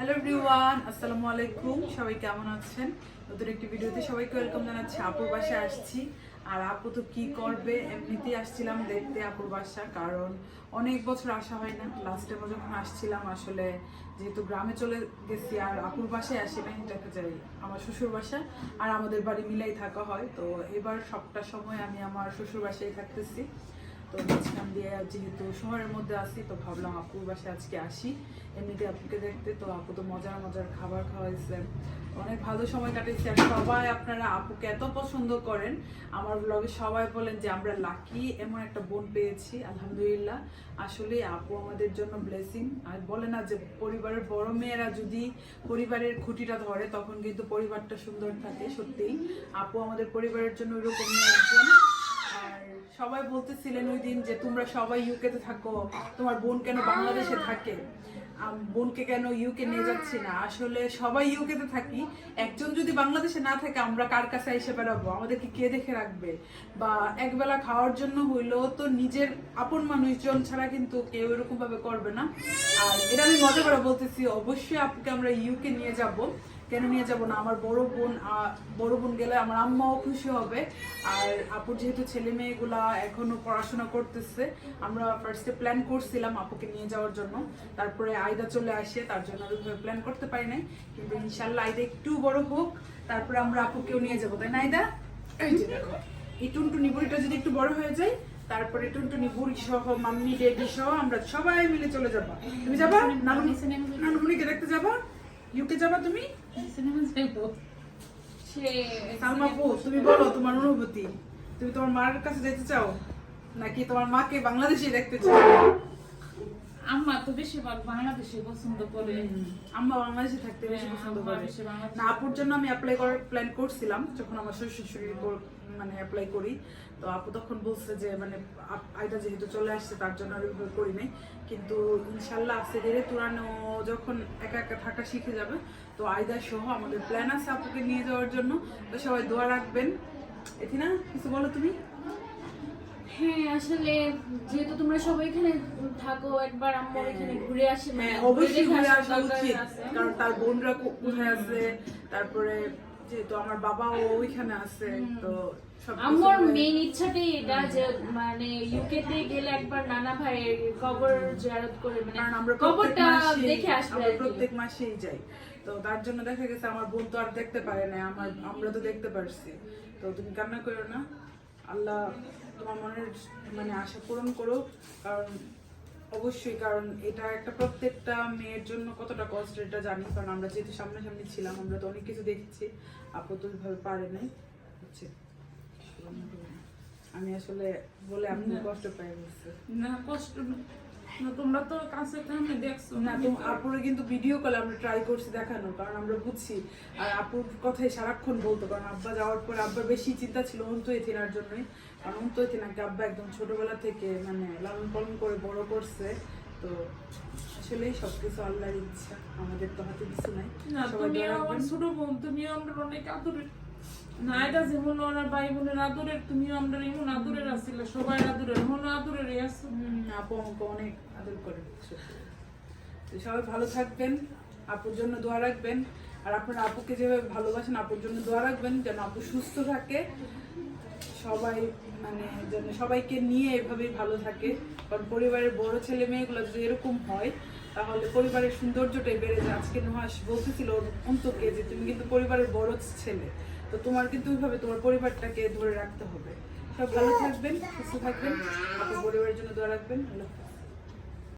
Hello everyone আসসালামু আলাইকুম। সবাই কেমন আছেন? নতুন একটি ভিডিওতে সবাইকে ওয়েলকাম জানাচ্ছি। আপুর বাসায় আসছি। আর আপু তো কি করবে? এমনিতেই আসছিলাম দেখতে আপুর বাসা, কারণ অনেক বছর আসা হয় না। লাস্ট টাইমে যখন আসছিলাম, আসলে যেহেতু গ্রামে চলে গেছি, আর আপুর বাসায় আসি না দেখা যায় আমার শ্বশুর বাসা আর আমাদের বাড়ি মিলাই থাকা হয়। তো এবার সবটা সময় আমি আমার শ্বশুর বাসায় থাকতেছি। তো মাঝখান দিয়ে যেহেতু শহরের মধ্যে আসি তো ভাবলাম আপুর বাসায় আজকে আসি। এমনিতে আপুকে দেখতে তো আপু তো মজার মজার খাবার খাওয়াইছিলেন অনেক ভালো সময় কাটিয়েছি আর সবাই আপনারা আপুকে এত পছন্দ করেন, আমার ব্লগে সবাই বলেন যে আমরা লাকি এমন একটা বোন পেয়েছি, আলহামদুলিল্লাহ। আসলে আপু আমাদের জন্য ব্লেসিং আর বলে না যে পরিবারের বড় মেয়েরা যদি পরিবারের খুঁটিটা ধরে, তখন কিন্তু পরিবারটা সুন্দর থাকে, সত্যিই। আপু আমাদের পরিবারের জন্য ওইরকমই একজন সবাই বলতেছিলেন ওই দিন যে তোমরা সবাই ইউকেতে থাকো, তোমার বোন কেন বাংলাদেশে থাকে? বোনকে কেন ইউকে নিয়ে যাচ্ছি না? আসলে সবাই ইউকেতে থাকি, একজন যদি বাংলাদেশে না থাকে, আমরা কার কাছে এসে বেড়াবো? আমাদেরকে কে দেখে রাখবে? বা একবেলা খাওয়ার জন্য হইলেও তো নিজের আপন মানুষজন ছাড়া কিন্তু কেউ এরকম ভাবে করবে না। আর এটা আমি মজা করে বলতেছি, অবশ্যই আপনাকে আমরা ইউকে নিয়ে যাব। কেন নিয়ে যাব না? আমার বড় বোন বড় বোন গেলে আমার আম্মাও খুশি হবে। আর আপুর যেহেতু ছেলে মেয়েগুলা এখনও পড়াশোনা করতেছে আমরা ফার্স্টে প্ল্যান করছিলাম আপুকে নিয়ে যাওয়ার জন্য। তারপরে আয়দা চলে আসে তার জন্য ওইভাবে প্ল্যান করতে পারি নাই। কিন্তু ইনশাল্লাহ আয়দা একটু বড় হোক তারপরে আমরা আপুকেও নিয়ে যাব তাই না আয়দা? এই যে দেখো। এই টুনটুনি বুড়িটা যদি একটু বড় হয়ে যায় তারপরে টুনটুনি বুড়ি সহ মাম্মি ডেডি সহ আমরা সবাই মিলে চলে যাব। তুমি যাবা? নানু নানুমণিকে দেখতে যাবা? ইউকে যাবা তুমি? সালমা আপু তুমি বলো তোমার অনুভূতি। তুমি তোমার মার কাছে যেতে চাও? নাকি তোমার মাকে বাংলাদেশে দেখতে চাও? আম্মা তো বেশিরভাগ বাংলাদেশে পছন্দ করে। আম্মা বাংলাদেশে থাকতে বেশি হ্যাঁ, পছন্দ করে। না আপুর জন্য আমি অ্যাপ্লাই করার প্ল্যান করছিলাম যখন আমার শ্বশুর শাশুড়ি মানে অ্যাপ্লাই করি। তো আপু তখন বলছে যে মানে আয়দা যেহেতু চলে আসছে তার জন্য আর ওইভাবে করি নাই। কিন্তু ইনশাল্লাহ আস্তে ধীরে তুরানো যখন একা একা থাকা শিখে যাবে তো আয়দা সহ আমাদের প্ল্যান আছে আপুকে নিয়ে যাওয়ার জন্য। তো সবাই দোয়া রাখবেন। এটি না কিছু বলো তুমি? হ্যাঁ আসলে যেহেতু তোমরা সবাই এখানে থাকো একবার আম্মা এখানে ঘুরে আসি মানে হ্যাঁ অবশ্যই ঘুরে আসা উচিত। কারণ তার বোনরা কোথায় আছে? তারপরে যেহেতু আমার বাবাও ওইখানে আছে তো আমার মেইন ইচ্ছাটাই এটা যে মানে ইউকে তে গেলে একবার নানা ভাইয়ের কবর জিয়ারত করে মানে কারণ আমরা কবরটা দেখে আসবে। প্রত্যেক মাসেই যাই। তো তার জন্য দেখা গেছে আমার বোন তো আর দেখতে পারে না আমার আমরা তো দেখতে পারছি। তো তুমি কান্না করো না। আল্লাহ তোমার মনের মানে আশা পূরণ করো কারণ অবশ্যই কারণ এটা একটা প্রত্যেকটা মেয়ের জন্য কতটা কষ্ট এটা জানি। কারণ আমরা যেহেতু সামনাসামনি ছিলাম আমরা তো অনেক কিছু দেখেছি। আপু তো ওইভাবে পারে নাই। হচ্ছে। আমি আসলে বলে আমি কষ্ট না কষ্ট না। তোমরা তো কাছে দেখছ না তো আপুরে কিন্তু ভিডিও কলে আমরা ট্রাই করছি দেখানো কারণ আমরা বুঝছি। আর আপুর কথাই সারাক্ষণ বলতো কারণ আব্বা যাওয়ার পর আব্বার বেশি চিন্তা ছিল অন্তু এথিনার জন্যই। কারণ অন্তু এথিনাকে আব্বা একদম ছোটবেলা থেকে মানে লালন পালন করে বড় করছে। তো আসলেই সবকিছু আল্লাহর ইচ্ছা আমাদের তো হাতে কিছু নাই। না তুমি দোয়া আমার ছোট বোন তুমিও আমরা অনেক আদরের যেমন ভাই বোনের আদরের আমরা এমন আদরের সবাই আদরের আদরের আপু আমাকে অনেক আদর করে সবাই ভালো থাকবেন, আপুর জন্য দোয়া রাখবেন। আর আপনারা আপুকে যেভাবে ভালোবাসেন, আপুর জন্য দোয়া রাখবেন, যেন আপু সুস্থ থাকে। সবাই মানে যেন সবাইকে নিয়ে এভাবেই ভালো থাকে। কারণ পরিবারের বড় ছেলে মেয়েগুলো যদি এরকম হয়, তাহলে পরিবারের সৌন্দর্যটাই বেড়ে যায়। আজকে নুহাস বলতেছিল অন্তকে যে, তুমি কিন্তু পরিবারের বড় ছেলে। তো তোমার কিন্তু ওইভাবে তোমার পরিবারটাকে ধরে রাখতে হবে সব ভালো থাকবেন, সুস্থ থাকবেন আপনার পরিবারের জন্য দোয়া রাখবেন, আল্লাহ।